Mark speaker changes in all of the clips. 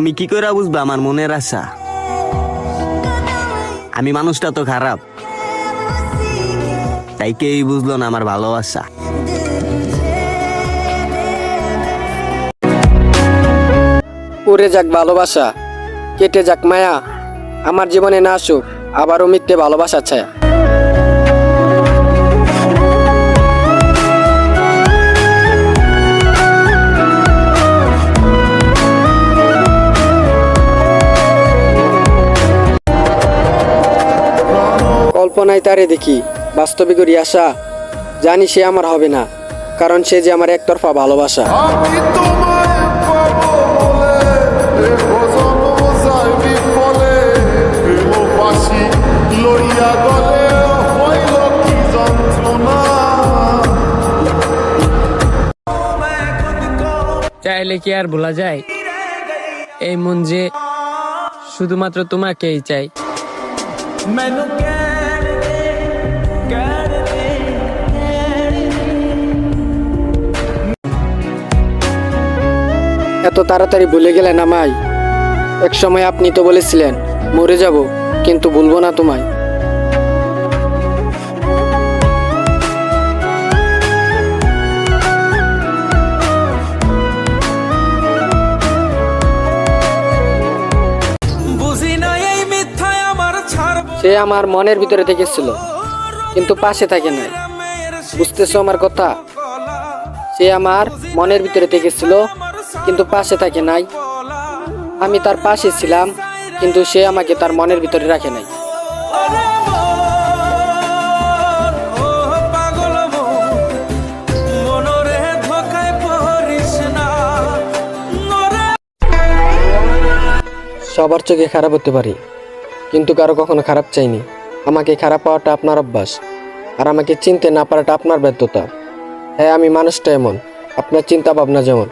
Speaker 1: তুমি কি করে বুঝবে আমার মনের আশা? আমি মানুষটা তো খারাপ। তাই কেউই বুঝলো না আমার ভালোবাসা।
Speaker 2: উড়ে যাক ভালোবাসা, কেটে যাক মায়া, আমার জীবনে না আসুক, আবারও মিথ্যে ভালোবাসা ছায়া কল্পনায় তারে দেখি বাস্তবে করি আশা জানি সে আমার হবে না কারণ সে যে আমার একতরফা ভালোবাসা।
Speaker 3: চাইলে কি আর ভোলা যায়? এই মন যে শুধুমাত্র তোমাকেই চাই।
Speaker 2: এত তাড়াতাড়ি ভুলে গেলেন আমায় এক সময় আপনি তো বলেছিলেন মরে যাব কিন্তু ভুলবো না তোমায়। সে আমার মনের ভিতরে থেকেছিল কিন্তু পাশে থাকে নাই। বুঝতেছো আমার কথা? সে আমার মনের ভিতরে থেকেছিল কিন্তু পাশে থাকে নাই। আমি তার পাশে ছিলাম, কিন্তু সে আমাকে তার মনের ভিতরে রাখে নাই। সবার চোখে খারাপ হতে পারি, কিন্তু কারও কখনো খারাপ চাইনি। আমাকে খারাপ পাওয়াটা আপনার অভ্যাস, আর আমাকে চিনতে না পারাটা আপনার ব্যর্থতা। হ্যাঁ আমি মানুষটা এমন, আপনার চিন্তা ভাবনা যেমন।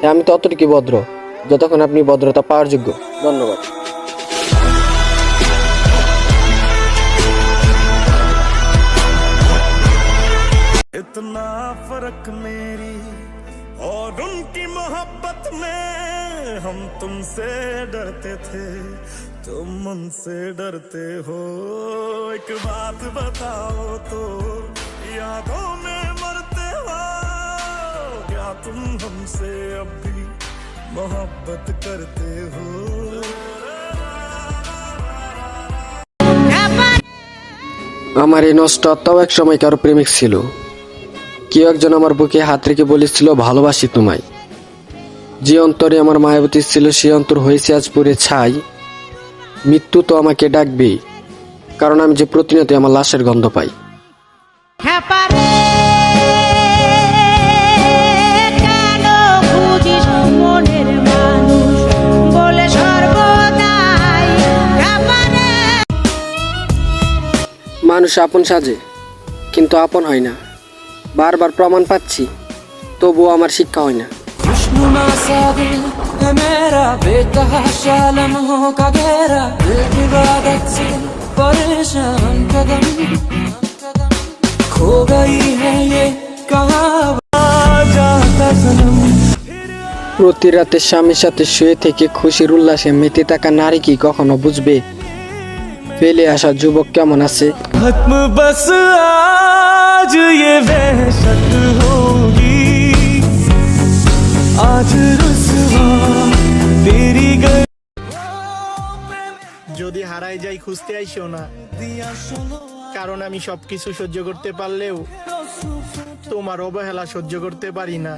Speaker 2: হ্যাঁ আমি ততটুকু ভদ্র যতক্ষণ আপনি ভদ্রতা পাওয়ার যোগ্য ধন্যবাদ
Speaker 4: इतना फर्क मेरी और उनकी मोहब्बत में हम तुमसे डरते थे तुम मुझसे डरते हो एक बात बताओ तो यादों में मरते हो क्या तुम हमसे अब भी मोहब्बत करते हो
Speaker 2: আমার এই নষ্ট আত্মাও এক সময় কারো প্রেমিক ছিল কেউ একজন আমার বুকে হাত রেখে বলেছিল ভালোবাসি তোমায় যে অন্তরে আমার মায়াবতী ছিল সে অন্তর হয়েছে আজ পুরে ছাই মৃত্যু তো আমাকে ডাকবেই কারণ আমি যে প্রতিনিয়ত আমার লাশের গন্ধ পাই
Speaker 5: হ্যাপারে মানুষ
Speaker 2: আপন সাজে কিন্তু আপন হয় না। বারবার প্রমাণ পাচ্ছি তবুও আমার শিক্ষা হয় না। প্রতি রাতে স্বামীর সাথে শুয়ে থেকে খুশির উল্লাসে মেতে থাকা নারী কি কখনো বুঝবে? ফেলে আসা যুবক কেমন আছে?
Speaker 6: যদি হারাই যাই খুঁজতে আইসো না। কারণ আমি সবকিছু সহ্য করতে পারলেও তোমার অবহেলা সহ্য করতে পারি না।